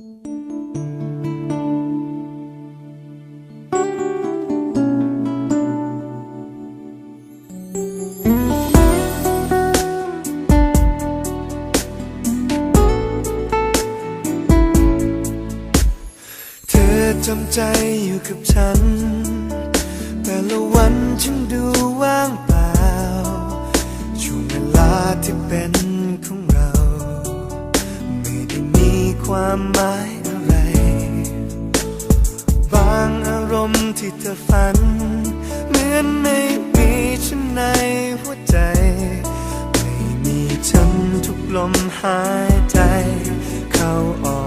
เธอจำใจอยู่กับฉัน แต่ละวันฉันดูว่างเปล่าช่วงเวลาที่เป็น ความหมายอะไร บางอารมณ์ที่เธอฝัน เหมือนไม่มีฉันในหัวใจ ไม่มีฉันทุกลมหายใจ เข้าออ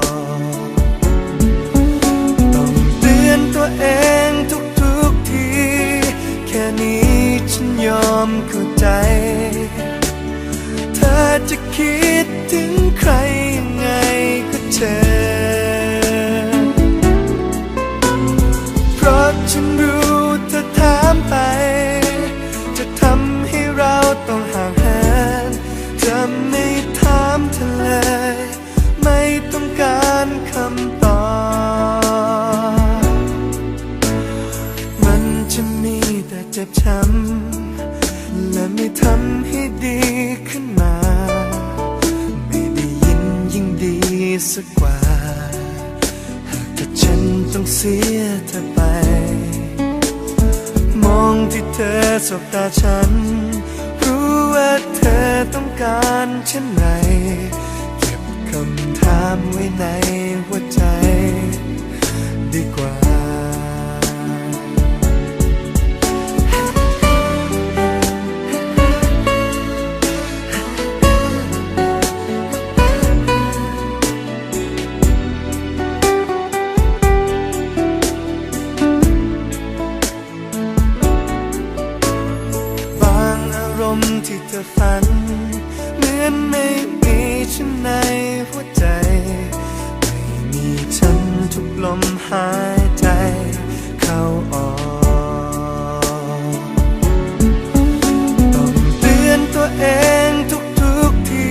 ก ต้องเตือนตัวเองทุกๆที แค่นี้ฉันยอมเข้าใจ เธอจะคิดถึงใคร เชิญเพราะฉันรู้เธอถามไป จะทำให้เราต้องห่างเหินจะไม่ถามเธอเลย ไม่ต้องการคำตอบ มันจะมีแต่เจ็บช้ำและไม่ทำให้ดีขึ้นมา สักกว่า หากถ้าฉันต้องเสียเธอไป มองที่เธอสบตาฉัน รู้ว่าเธอต้องการเช่นไร อฝัน เหมือนไม่มีฉันในหัวใจ ไม่มีฉันทุกลมหายใจ เข้าออก ต้องเตือนตัวเองทุกๆที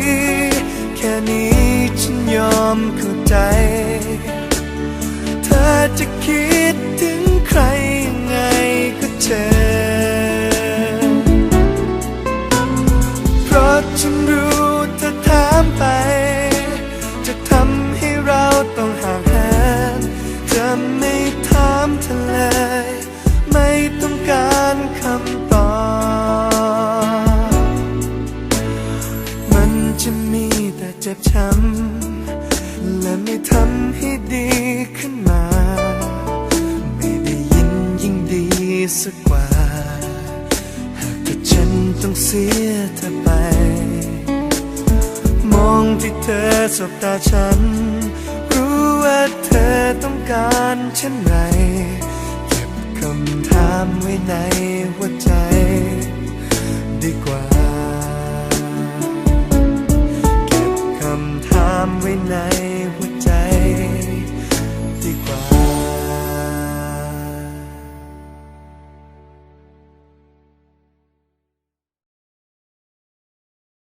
แค่นี้ฉันยอมเข้าใจ เธอจะคิด ฉันรู้เธอถามไป จะทำให้เราต้องห่างเหินจะไม่ถามเธอเลย ไม่ต้องการคำตอบ มันจะมีแต่เจ็บช้ำและไม่ทำให้ดี ต้องเสียเธอไป มองที่เธอสบตาฉัน รู้ว่าเธอต้องการฉันไหนเก็บคำถามไว้ในหัวใจ ดีกว่า